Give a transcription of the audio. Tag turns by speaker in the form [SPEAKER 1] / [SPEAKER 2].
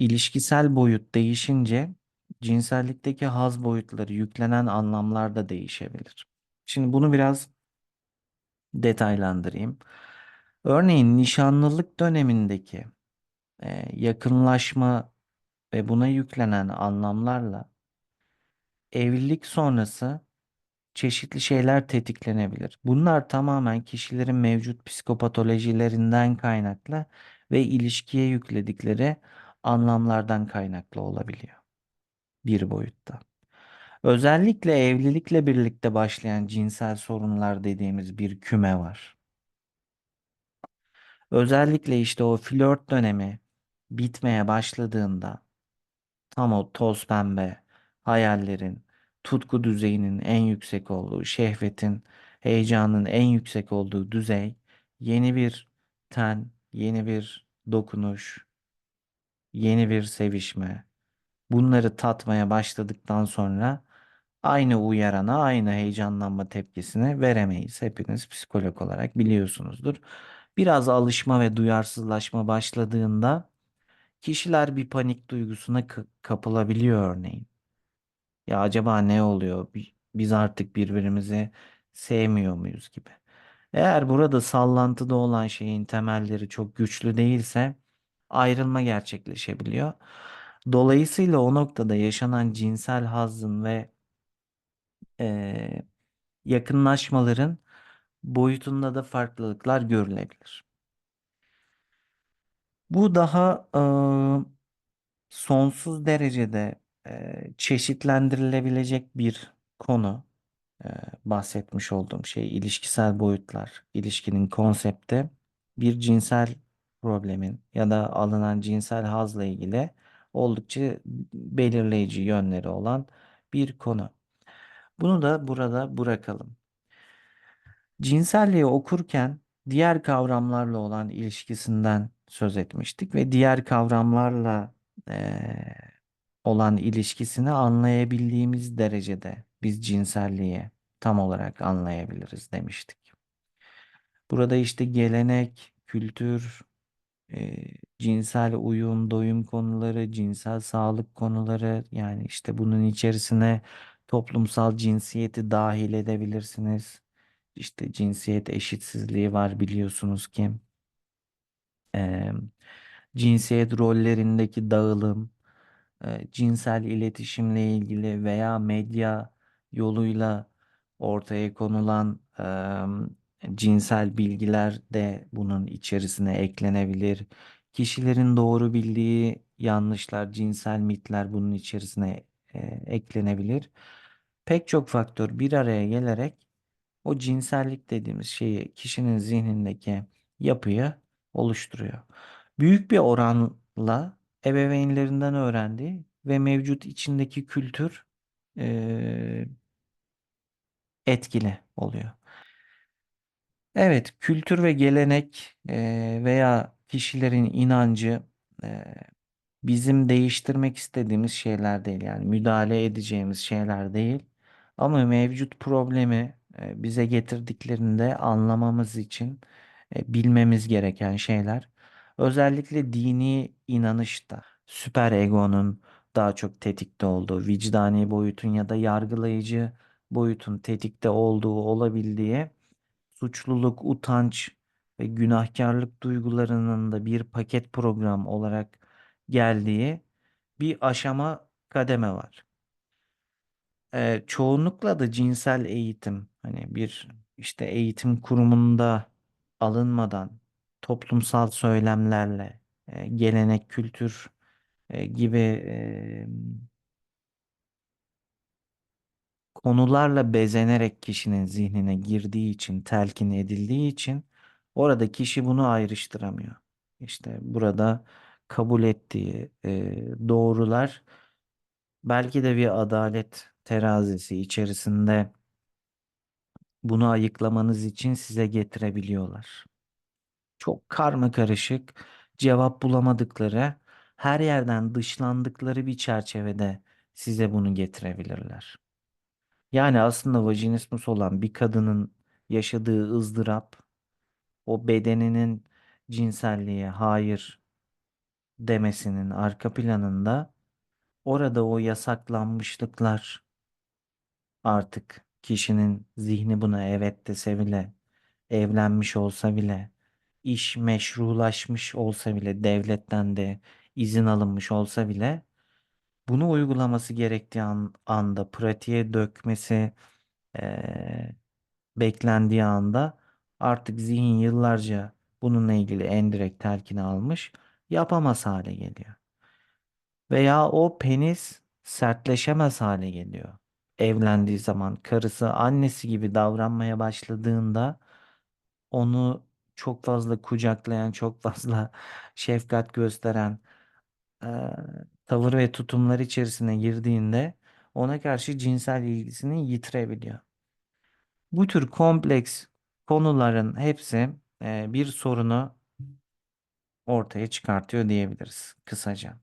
[SPEAKER 1] İlişkisel boyut değişince cinsellikteki haz boyutları, yüklenen anlamlar da değişebilir. Şimdi bunu biraz detaylandırayım. Örneğin nişanlılık dönemindeki e, yakınlaşma ve buna yüklenen anlamlarla evlilik sonrası çeşitli şeyler tetiklenebilir. Bunlar tamamen kişilerin mevcut psikopatolojilerinden kaynaklı ve ilişkiye yükledikleri anlamlardan kaynaklı olabiliyor bir boyutta. Özellikle evlilikle birlikte başlayan cinsel sorunlar dediğimiz bir küme var. Özellikle işte o flört dönemi bitmeye başladığında tam o toz pembe hayallerin, tutku düzeyinin en yüksek olduğu, şehvetin, heyecanın en yüksek olduğu düzey yeni bir ten, yeni bir dokunuş, yeni bir sevişme. Bunları tatmaya başladıktan sonra aynı uyarana, aynı heyecanlanma tepkisini veremeyiz. Hepiniz psikolog olarak biliyorsunuzdur. Biraz alışma ve duyarsızlaşma başladığında kişiler bir panik duygusuna kapılabiliyor örneğin. Ya acaba ne oluyor? Bi- Biz artık birbirimizi sevmiyor muyuz gibi. Eğer burada sallantıda olan şeyin temelleri çok güçlü değilse ayrılma gerçekleşebiliyor. Dolayısıyla o noktada yaşanan cinsel hazzın ve eee, yakınlaşmaların boyutunda da farklılıklar görülebilir. Bu daha eee, sonsuz derecede eee, çeşitlendirilebilecek bir konu. Eee, bahsetmiş olduğum şey ilişkisel boyutlar, ilişkinin konsepti bir cinsel problemin ya da alınan cinsel hazla ilgili oldukça belirleyici yönleri olan bir konu. Bunu da burada bırakalım. Cinselliği okurken diğer kavramlarla olan ilişkisinden söz etmiştik ve diğer kavramlarla eee, olan ilişkisini anlayabildiğimiz derecede biz cinselliği tam olarak anlayabiliriz demiştik. Burada işte gelenek, kültür, cinsel uyum, doyum konuları, cinsel sağlık konuları yani işte bunun içerisine toplumsal cinsiyeti dahil edebilirsiniz. İşte cinsiyet eşitsizliği var biliyorsunuz ki. E, cinsiyet rollerindeki dağılım, e, cinsel iletişimle ilgili veya medya yoluyla ortaya konulan cinsel bilgiler de bunun içerisine eklenebilir. Kişilerin doğru bildiği yanlışlar, cinsel mitler bunun içerisine e, eklenebilir. Pek çok faktör bir araya gelerek o cinsellik dediğimiz şeyi kişinin zihnindeki yapıyı oluşturuyor. Büyük bir oranla ebeveynlerinden öğrendiği ve mevcut içindeki kültür eee, etkili oluyor. Evet, kültür ve gelenek eee, veya kişilerin inancı eee, bizim değiştirmek istediğimiz şeyler değil. Yani müdahale edeceğimiz şeyler değil. Ama mevcut problemi e, bize getirdiklerinde anlamamız için e, bilmemiz gereken şeyler. Özellikle dini inanışta süper egonun daha çok tetikte olduğu, vicdani boyutun ya da yargılayıcı boyutun tetikte olduğu olabildiği suçluluk, utanç ve günahkarlık duygularının da bir paket program olarak geldiği bir aşama kademe var. Ee, çoğunlukla da cinsel eğitim hani bir işte eğitim kurumunda alınmadan toplumsal söylemlerle e, gelenek, kültür e, gibi e, konularla bezenerek kişinin zihnine girdiği için, telkin edildiği için orada kişi bunu ayrıştıramıyor. İşte burada kabul ettiği e, doğrular belki de bir adalet terazisi içerisinde bunu ayıklamanız için size getirebiliyorlar. Çok karma karışık, cevap bulamadıkları, her yerden dışlandıkları bir çerçevede size bunu getirebilirler. Yani aslında vajinismus olan bir kadının yaşadığı ızdırap, o bedeninin cinselliğe hayır demesinin arka planında orada o yasaklanmışlıklar artık kişinin zihni buna evet dese bile, evlenmiş olsa bile, iş meşrulaşmış olsa bile, devletten de izin alınmış olsa bile bunu uygulaması gerektiği an- anda pratiğe dökmesi eee, beklendiği anda artık zihin yıllarca bununla ilgili endirekt telkini almış yapamaz hale geliyor. Veya o penis sertleşemez hale geliyor. Evlendiği zaman karısı annesi gibi davranmaya başladığında onu çok fazla kucaklayan, çok fazla şefkat gösteren tavır ve tutumlar içerisine girdiğinde ona karşı cinsel ilgisini yitirebiliyor. Bu tür kompleks konuların hepsi eee, bir sorunu ortaya çıkartıyor diyebiliriz kısaca.